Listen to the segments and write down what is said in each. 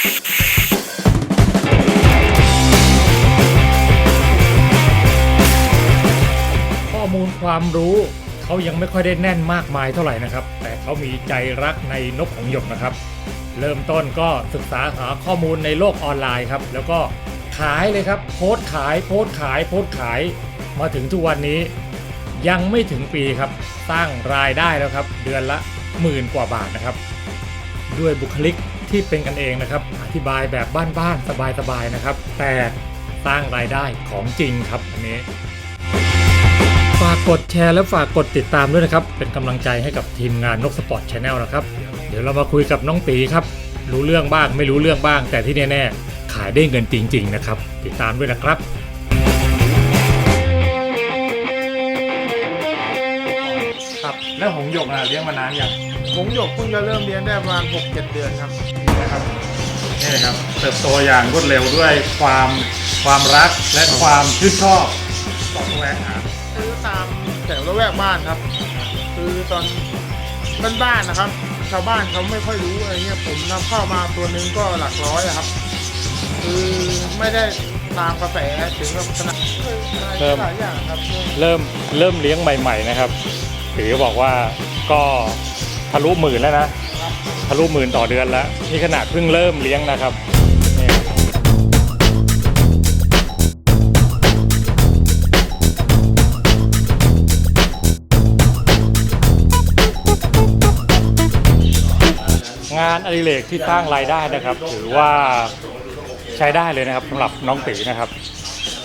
ข้อมูลความรู้เขายังไม่ค่อยได้แน่นมากมายเท่าไหร่นะครับ แต่เขามีใจรักในนกของหยกนะครับ เริ่มต้นก็ศึกษาหาข้อมูลในโลกออนไลน์ครับ แล้วก็ขายเลยครับ โพสขายโพสขายโพสขาย มาถึงทุกวันนี้ ยังไม่ถึงปีครับสร้างรายได้แล้วครับ เดือนละหมื่นกว่าบาทนะครับ ด้วยบุคลิก ที่เป็นกันเองนะครับ อธิบายแบบบ้านๆสบายๆนะครับ แต่สร้างรายได้ของจริงครับอันนี้ฝากกดแชร์และฝากกดติดตามด้วยนะครับ เป็นกำลังใจให้กับทีมงานนกสปอร์ตชาแนลนะครับ เดี๋ยวเรามาคุยกับน้องตีครับ รู้เรื่องบ้างไม่รู้เรื่องบ้าง แต่ที่แน่ๆ ขายได้เงินจริง ๆ นะครับ ติดตามด้วยนะครับครับแล้วหงหยกนะเลี้ยงมานานยัง งส์หยกเพิ่งจะเริ่มเลี้ยงได้ประมาณ6 7เดือนครับนะครับนี่นะครับเติบโตอย่างรวดเร็วด้วยความความรักและความชื่นชอบของแหวงหาซื้อตามแถวละแวกบ้านครับ คือตอนบ้านๆนะครับ ชาวบ้านเขาไม่ค่อยรู้อะไรเงี้ยผมนำเข้ามาตัวหนึงก็หลักร้อยอะครับ คือไม่ได้ตามกระแสถึงกับขนาดอะไรหลายอย่างครับเริ่มเริ่มเลี้ยงใหม่ ๆนะครับ ถือบอกว่าก็ ทะลุหมื่นแล้วนะ ทะลุหมื่นต่อเดือนแล้วนี่ขนาดเพิ่งเริ่มเลี้ยงนะครับงานอดิเรกที่สร้างรายได้นะครับ ถือว่าใช้ได้เลยนะครับสำหรับน้องตีนะครับ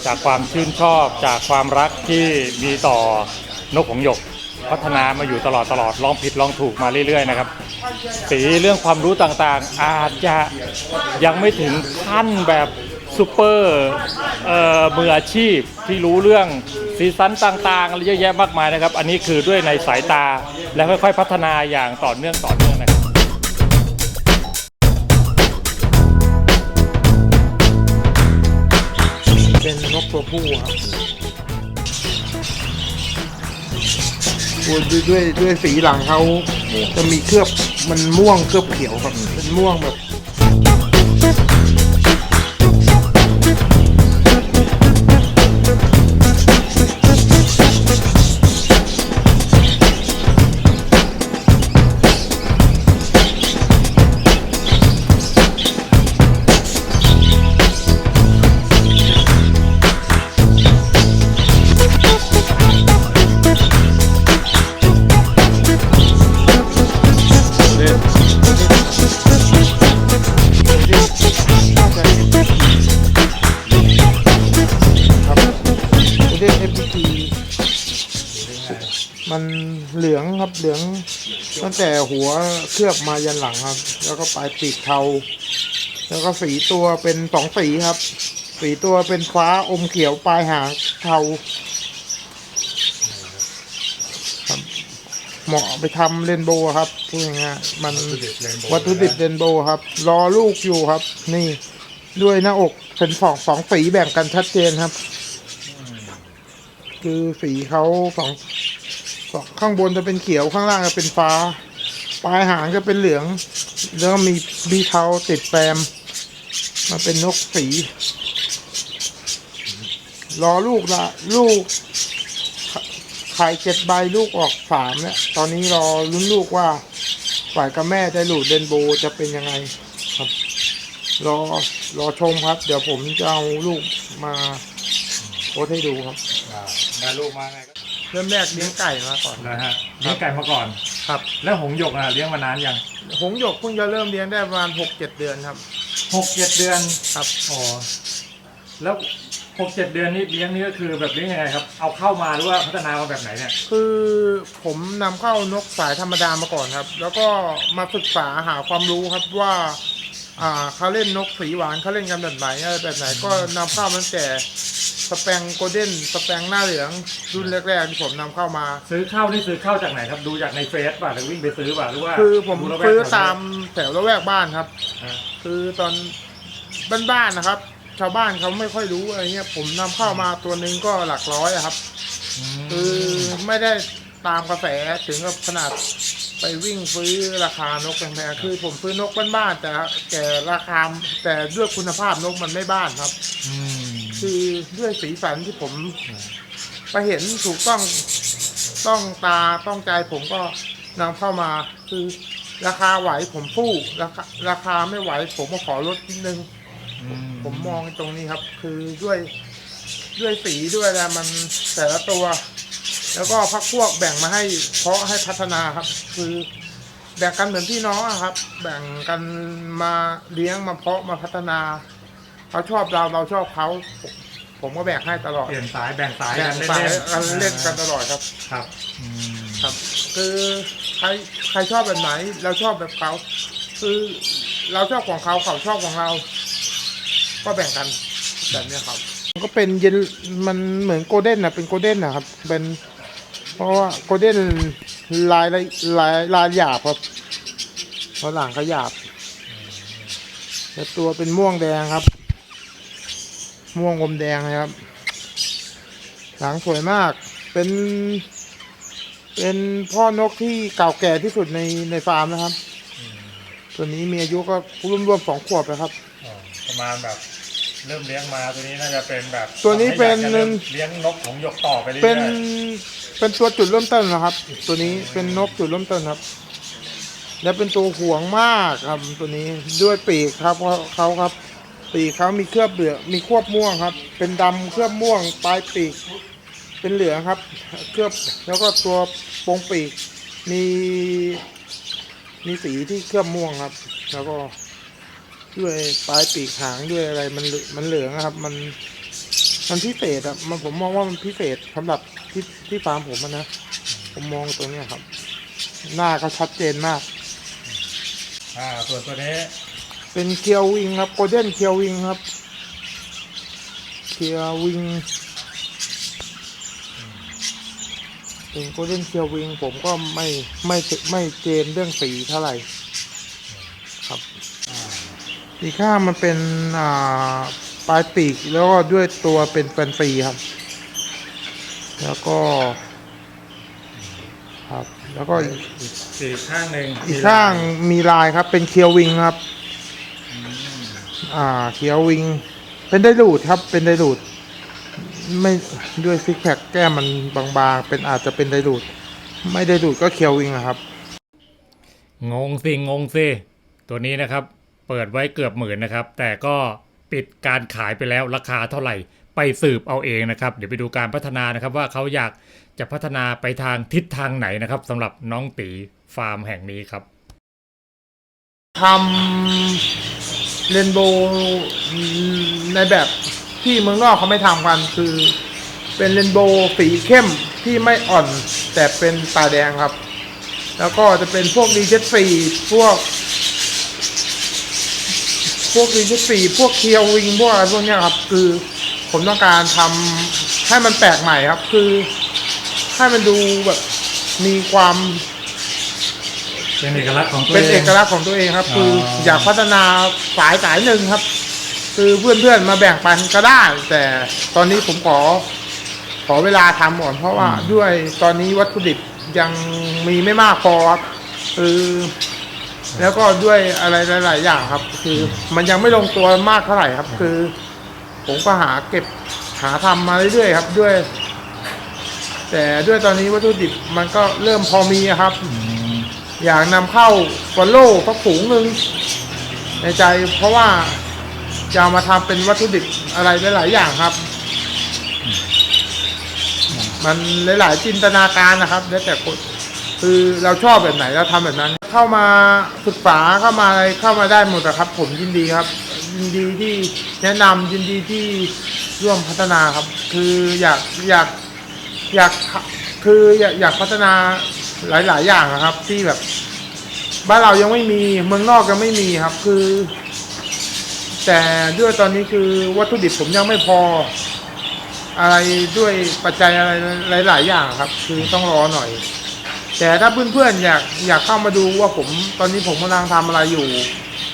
จากความชื่นชอบจากความรักที่มีต่อนกของหยก พัฒนามาอยู่ตลอดตลอดลองผิดลองถูกมาเรื่อยๆนะครับสีเรื่องความรู้ต่างๆ อาจจะยังไม่ถึงขั้นแบบซูเปอร์เอ่อมืออาชีพที่รู้เรื่องสีสันต่างๆอะไรเยอะแยะมากมายนะครับ อันนี้คือด้วยในสายตาและค่อยๆพัฒนาอย่างต่อเนื่องต่อเนื่องนะครับเป็นนกตัวผู้ครับ ด้วยด้วยสีหลังเขาจะมีเคลือบมันม่วงเคลือบเขียวครับเป็นม่วงแบบ มันเหลืองครับเหลืองตั้งแต่หัวเคลือบมายันหลังครับ แล้วก็ปลายปีกเทา แล้วก็สีตัวเป็นสองสีครับ สีตัวเป็นฟ้าอมเขียวปลายหางเทาครับเหมาะไปทำเรนโบว์ครับพูดง่ายๆมันวัตถุดิบเรนโบว์ครับ รอลูกอยู่ครับ นี่ด้วยหน้าอกเป็นสองสองสีแบ่งกันชัดเจนครับ คือสีเขาสอง สองข้างบนจะเป็นเขียวข้างล่างจะเป็นฟ้า ปลายหางจะเป็นเหลือง แล้วก็มีบีเทาติดแปมมาเป็นนกสี รอลูกละลูกไข่เจ็ดใบลูกออกสามเนี่ย ตอนนี้รอลุ้นลูกว่าฝ่ายกับแม่ได้หลุดเดนโบจะเป็นยังไงครับ รอรอชมครับ เดี๋ยวผมจะเอาลูกมาโพสต์ให้ดูครับได้ลูกมาไง เริ่มแรกเลี้ยงไก่มาก่อน นะฮะเลี้ยงไก่มาก่อน ครับ แล้วหงหยกอะเลี้ยงมานานยังหงส์หยกเพิ่งจะเริ่มเลี้ยงได้ประมาณหกเจ็ดเดือนครับ หกเจ็ดเดือนครับ อ๋อแล้วหกเจ็ดเดือนนี้เลี้ยงนี่ก็คือแบบเลี้ยงยังไงครับ เอาเข้ามาหรือว่าพัฒนามาแบบไหนเนี่ย คือผมนำเข้านกสายธรรมดามาก่อนครับ แล้วก็มาศึกษาหาความรู้ครับว่า อ่าเขาเล่นนกสีหวานเขาเล่นกันแบบไหนอะไรแบบไหน ก็นำเข้ามาตั้งแต่ สแปงโกลเด้นสแปงหน้าเหลืองรุ่นแรกๆที่ผมนำเข้ามา ซื้อเข้านี่ซื้อเข้าจากไหนครับดูจากในเฟซป่ะหรือวิ่งไปซื้อป่ะหรือว่าคือผมดูระแวกซื้อแถวนี้ตามแถวละแวกบ้านครับ อ่าคือตอนบ้านๆนะครับ ชาวบ้านเขาไม่ค่อยรู้อะไรเงี้ยผมนำเข้ามาตัวหนึงก็หลักร้อยอะครับ คือไม่ได้ตามกระแสถึงกับขนาดไปไปวิ่งซื้อราคานกแพงๆคือผมซื้อนกบ้านๆแต่แต่ราคาแต่ด้วยคุณภาพนกมันไม่บ้านครับ อืม คือด้วยสีสันที่ผมไปเห็นถูกต้องต้องตาต้องใจผมก็นำเข้ามาคือราคาไหวผมพูดราคาราคาไม่ไหว ผมก็ขอลดนิดนึง ผมมองตรงนี้ครับ คือด้วยด้วยสีด้วยอะไรมันแต่ละตัว แล้วก็พักพวกแบ่งมาให้ เพาะให้พัฒนาครับ คือแบ่งกันเหมือนพี่น้องอะครับ แบ่งกันมาเลี้ยงมาเพาะมาพัฒนา เขาชอบเราเราชอบเขาผมผมก็แบ่งให้ตลอดเปลี่ยนสายแบ่งสายแบ่กังนสายเล่นกันเล่นกันตลอดครับ ครับอืมครับ คือใครใครชอบแบบไหน เราชอบแบบเขาคือเราชอบของเขาเขาชอบของเรา ก็แบ่งกันแบบเนี้ยครับ มันก็เป็นเยนมันเหมือนโกลเด้นนะเป็นโกลเด้นนะครับ เป็น เพราะว่าโกลเด้นลายละลายลายหยาบครับเพราะหลังเขาหยาบแต่ตัวเป็นม่วงแดงครับ ม่วงอมแดงนะครับ หลังสวยมากเป็น เป็นพ่อนกที่เก่าแก่ที่สุดในในฟาร์มนะครับ ตัวนี้มีอายุก็รวมๆสองขวบแล้วครับ อ๋อประมาณแบบ เริ่มเลี้ยงมาตัวนี้น่าจะเป็นแบบตัวนี้เป็น ทำให้อยากจะริ่มเลี้ยงนกของหยกต่อไปเรื่อยๆเป็นเป็นตัวจุดเริ่มต้นนะครับ ตัวนี้เป็นนกจุดเริ่มต้นครับ และเป็นตัวห่วงมากครับตัวนี้ด้วยปีกครับเขาเขาครับ ปีกเขามีเคลือบเหลืองมีควบม่วงครับ เป็นดำเคลือบม่วงปลายปีก เป็นเหลืองครับ เคลือบแล้วก็ตัวโปงปีกมีมีสีที่เคลือบม่วงครับ แล้วก็ด้วยปลายปีกหางด้วยอะไรมันมันเหลืองครับ มันมันพิเศษอะมันผมมองว่ามันพิเศษสำหรับที่ที่ฟาร์มผมนะผมมองตรงเนี้ยครับ หน้าเขาชัดเจนมาก อ่าส่วนตัวนี้ เป็นเคียววิงครับโกลเด้นเคียววิงครับเคียววิงเป็นโกลเด้นเคียววิงผมก็ไม่ไม่ไม่เจนเรื่องสีเท่าไหร่ครับสีข้างมันเป็นอ่าปลายปีกแล้วก็ด้วยตัวเป็นแฟนซีครับ แล้วก็ครับ แล้วก็อีกสีกข้างหนึ่งอีกข้างมีลายครับ เป็นเคียววิงครับ อ่าเคียววิง เป็นไดรูดครับ เป็นไดรูด ไม่ด้วยซิกแพคแก้มมันบางๆ เป็นอาจจะเป็นไดรูด ไม่ไดรูดก็เคียววิงอะครับ งงสิงงสิตัวนี้นะครับ เปิดไว้เกือบหมื่นนะครับ แต่ก็ปิดการขายไปแล้วราคาเท่าไหร่ไปสืบเอาเองนะครับ เดี๋ยวไปดูการพัฒนานะครับ ว่าเขาอยากจะพัฒนาไปทางทิศทางไหนนะครับสำหรับน้องตีฟาร์มแห่งนี้ครับทำ เรนโบว์ในแบบที่เมืองนอกเขาไม่ทำกันคือ เป็นเรนโบว์สีเข้มที่ไม่อ่อนแต่เป็นตาแดงครับ แล้วก็จะเป็นพวกดีเจสีพวก พวกดีเจสีพวกเคียววิงพวกอะไรพวกเนี้ยครับ คือผมต้องการทำให้มันแปลกใหม่ครับ คือให้มันดูแบบมีความ เป็นเอกลักษณ์ของตัวเป็นเอเองกลักษณ์ของตัวเองครับ คือออ อยากพัฒนาสายสายหนึ่งครับ คือเพื่อนๆมาแบ่งปันก็ได้ แต่ตอนนี้ผมขอ ขอเวลาทำก่อนเพราะว่าด้วยตอนนี้วัตถุดิบยังมีไม่มากพอครับคือแล้วก็ด้วยอะไรหลาย ๆ อย่างครับ คือมันยังไม่ลงตัวมากเท่าไหร่ครับ คือ ผมก็หาเก็บหาทำมาเรื่อยๆครับด้วย แต่ด้วยตอนนี้วัตถุดิบมันก็เริ่มพอมีอะครับ อืม อยากนำเข้าฟอลโล่พักฝูงหนึ่งในใจเพราะว่าจะเอามาทำเป็นวัตถุดิบอะไรหลายๆอย่างครับ มันหลาย ๆ จินตนาการนะครับแล้วแต่คนคือเราชอบแบบไหนเราทำแบบนั้น เข้ามาศึกษาเข้ามาอะไรเข้ามาได้หมดนะครับ ผมยินดีครับ ยินดีที่แนะนำยินดีที่ร่วมพัฒนาครับ คืออยากอยากอยากคืออยากอยากพัฒนา หลาย ๆ อย่างนะครับ ที่แบบ บ้านเรายังไม่มีเมืองนอกยังไม่มีครับ คือ แต่ด้วยตอนนี้คือวัตถุดิบผมยังไม่พอ อะไรด้วยปัจจัยอะไรหลาย ๆ อย่างครับ คือต้องรอหน่อย แต่ถ้าเพื่อน ๆ อยากอยากเข้ามาดูว่าผม ตอนนี้ผมกำลังทำอะไรอยู่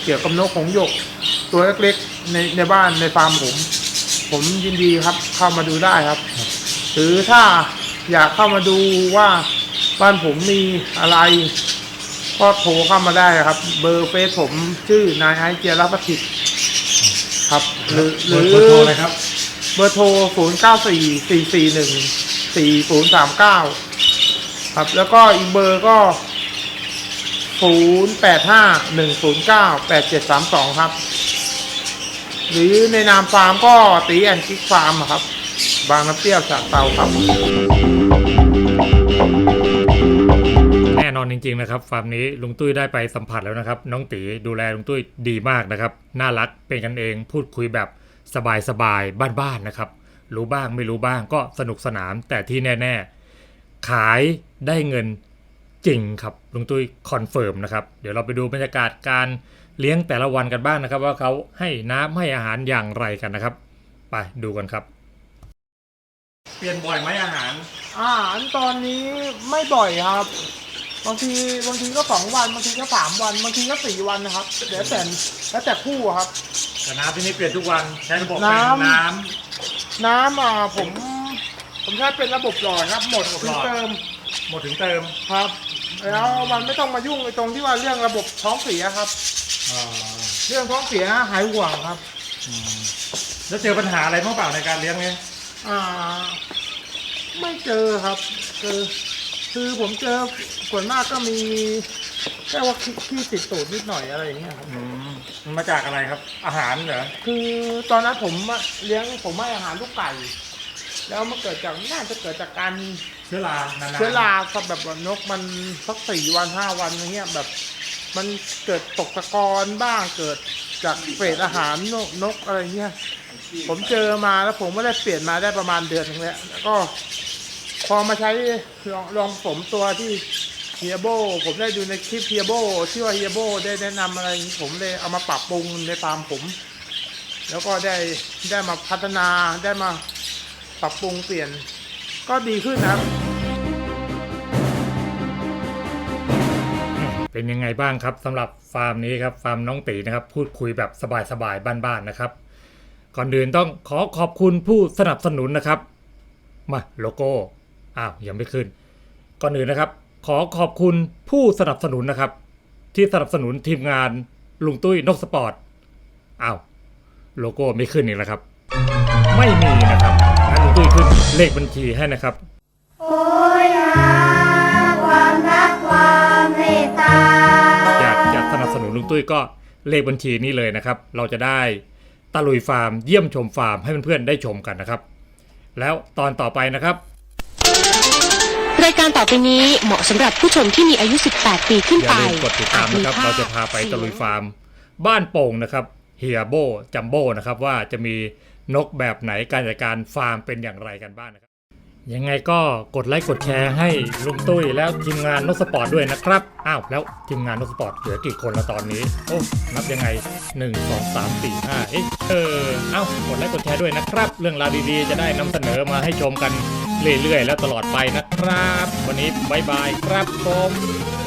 เกี่ยวกับนกของหยก ตัวเล็ก ๆ ในในบ้านในฟาร์มผม ผมยินดีครับเข้ามาดูได้ครับ หรือถ้าอยากเข้ามาดูว่า บ้านผมมีอะไร ก็โทรเข้ามาได้ครับ เบอร์เฟซผมชื่อนายไอซ์เจียรประสิทธิ์ครับหรือหเบรือร์โทรเลยครับ เบอร์โทร 0 9 4 4 4 1 4 0 3 9 ครับ แล้วก็อีกเบอร์ก็ 0 8 5 1 0 9 8 7 3 2 ครับ หรือในนามฟาร์มก็ตีแอนคิกฟาร์มอะครับ บางน้ำเปรี้ยวจากเตาครับ อนจริงๆนะครับฟาร์มนี้ลุงตุ้ยได้ไปสัมผัสแล้วนะครับ น้องตีดูแลลุงตุ้ยดีมากนะครับ น่ารักเป็นกันเองพูดคุยแบบสบายๆบ้านๆนะครับ รู้บ้างไม่รู้บ้างก็สนุกสนานแต่ที่แน่ ๆ ขายได้เงินจริงครับลุงตุ้ยคอนเฟิร์มนะครับ เดี๋ยวเราไปดูบรรยากาศการเลี้ยงแต่ละวันกันบ้างนะครับ ว่าเขาให้น้ำให้อาหารอย่างไรกันนะครับ ไปดูกันครับ เปลี่ยนบ่อยไหมอาหาร อาหารตอนนี้ไม่บ่อยครับ บางทีบางทีก็สองวันบางทีก็สามวันบางทีก็สี่วันนะครับเดี๋ยวแต่แล้วแต่คู่อะครับ แต่น้ำที่นี่เปลี่ยนทุกวันใช้ระบบน้ำเป็นน้น้ำอะผมผมใช้เป็นระบบหลอดครับหมดระบบคือหลอดเติมำหมดถึงเติมครับ แล้วมันไม่ต้องมายุ่งในตรงที่ว่าเรื่องระบบท้องเสียครับเรื่องท้องเสียหายห่วงครับแล้วเจอปัญหาอะไรบ้างเปล่าในการเลี้ยงเนี่ยอ่า ไม่เจอครับ คือ คือผมเจอส่วนมากก็มีแค่ว่าขี้ขี้ติดตูดนิดหน่อยอะไรอย่างเงี้ยครับมันมาจากอะไรครับ อาหารเหรอคือตอนนั้นผมอะเลี้ยงผมให้อาหารลูกไก่ แล้วมันเกิดจากน่าจะเกิดจากการเชื้อรานานๆเชื้อรากับแบบว่านกมันสักสี่วันห้าวันอย่างเงี้ยแบบ มันเกิดตกตะกอนบ้างเกิดจากเศษอาหารนกนกอะไรเงี้ยผมเจอมาแล้วผมไม่ได้เปลี่ยนมาได้ประมาณเดือนหนึงแล้วแล้วก็พ อมาใช้ลองลองผมตัวที่เฮียโบผมได้ดูในคลิปเฮียโบที่ว่าเฮียโบได้แนะนำอะไรผมเลยเอามาปรับปรุงในฟาร์มผม แล้วก็ได้ได้มาพัฒนาได้มาปรับปรุงเปลี่ยน ก็ดีขึ้นนะครับ เป็นยังไงบ้างครับสำหรับฟาร์มนี้ครับฟาร์มน้องตีนะครับ พูดคุยแบบสบายๆบ้านๆนะครับ ก่อนอื่นต้องขอขอบคุณผู้สนับสนุนนะครับ มาโลโก้ อ้าวยังไม่ขึ้น ก่อนอื่นนะครับ ขอขอบคุณผู้สนับสนุนนะครับ ที่สนับสนุนทีมงานลุงตุ้ยนกสปอร์ตอ้าวโลโก้ไม่ขึ้นอีกแล้วครับ ไม่มีนะครับงั้นลุงตุ้ยขึ้นเลขบัญชีให้นะครับ โอ้ยหาความรักความเมตตา อยากอยากสนับสนุนลุงตุ้ยก็เลขบัญชีนี้เลยนะครับ เราจะได้ตะลุยฟาร์มเยี่ยมชมฟาร์มให้เพื่อนๆได้ชมกันนะครับ แล้วตอนต่อไปนะครับ รายการต่อไปนี้เหมาะสำหรับผู้ชมที่มีอายุ 18 ปีขึ้นอย่าไปลืมกดติดตามนะครับจมีภพเราจะพาไปตะลุยฟาร์ม บ้านโป่งนะครับเฮียโบจัมโบนะครับว่าจะมีนกแบบไหนการจัดการฟาร์มเป็นอย่างไรกันบ้างนะครับ ยังไงก็กดไลค์กดแชร์ให้ลุงตุ้ยแล้วทีมงานนกสปอร์ตด้วยนะครับ อ้าวแล้วทีมงานนกสปอร์ตเหลือกี่คนละตอนนี้ โอ้ นับยังไง 1 2 3 4 5เอ๊ะเออเอ้ากดไลค์กดแชร์ด้วยนะครับ เรื่องราวดีๆ จะได้นำเสนอมาให้ชมกัน เรื่อยๆ และตลอดไปนะครับ วันนี้บายบายครับผม